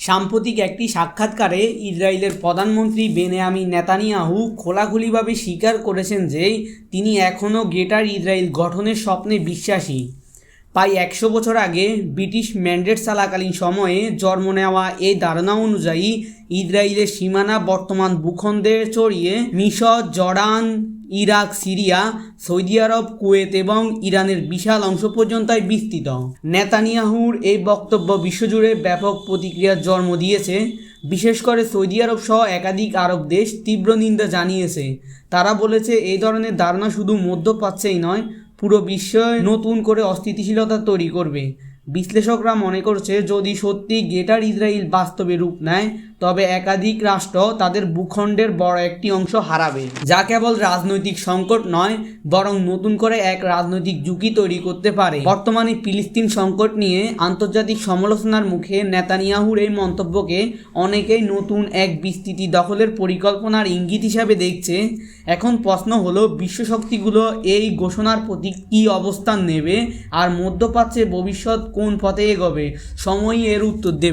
সাম্প্রতিক একটি সাক্ষাৎকারে ইসরায়েলের প্রধানমন্ত্রী বেনেয়ামি নেতানিয়াহু খোলাখুলিভাবে স্বীকার করেছেন যে তিনি এখনও গ্রেটার ইসরায়েল গঠনের স্বপ্নে বিশ্বাসী। প্রায় একশো বছর আগে ব্রিটিশ ম্যান্ডেট চলাকালীন সময়ে জন্ম নেওয়া এই ধারণা অনুযায়ী ইসরায়েলের সীমানা বর্তমান ভূখণ্ডে ছড়িয়ে মিশর, জর্ডান, ইরাক, সিরিয়া, সৌদি আরব, কুয়েত এবং ইরানের বিশাল অংশ পর্যন্তই বিস্তৃত। নেতানিয়াহুর এই বক্তব্য বিশ্বজুড়ে ব্যাপক প্রতিক্রিয়ার জন্ম দিয়েছে। বিশেষ করে সৌদি আরব সহ একাধিক আরব দেশ তীব্র নিন্দা জানিয়েছে। তারা বলেছে, এই ধরনের ধারণা শুধু মধ্যপ্রাচ্যেই নয় পুরো বিশ্বে নতুন করে অস্থিতিশীলতা তৈরি করবে। বিশ্লেষকরা মনে করছে, যদি সত্যি গ্রেটার ইসরায়েল বাস্তবে রূপ নেয় তবে একাধিক রাষ্ট্র তাদের ভূখণ্ডের বড় একটি অংশ হারাবে। যা কেবল রাজনৈতিক সংকট নয়, বরং নতুন করে এক রাজনৈতিক ঝুঁকি তৈরি করতে পারে। বর্তমানে ফিলিস্তিন সংকট নিয়ে আন্তর্জাতিক সমালোচনার মুখে নেতানিয়াহুর এই মন্তব্যকে অনেকেই নতুন এক বিস্তৃতি দখলের পরিকল্পনার ইঙ্গিত হিসাবে দেখছে। এখন প্রশ্ন হলো, বিশ্বশক্তিগুলো এই ঘোষণার প্রতি কী অবস্থান নেবে? আর মধ্যপ্রাচ্যে ভবিষ্যৎ কোন পথে এগোবে? সময়ই এর উত্তর দেবে।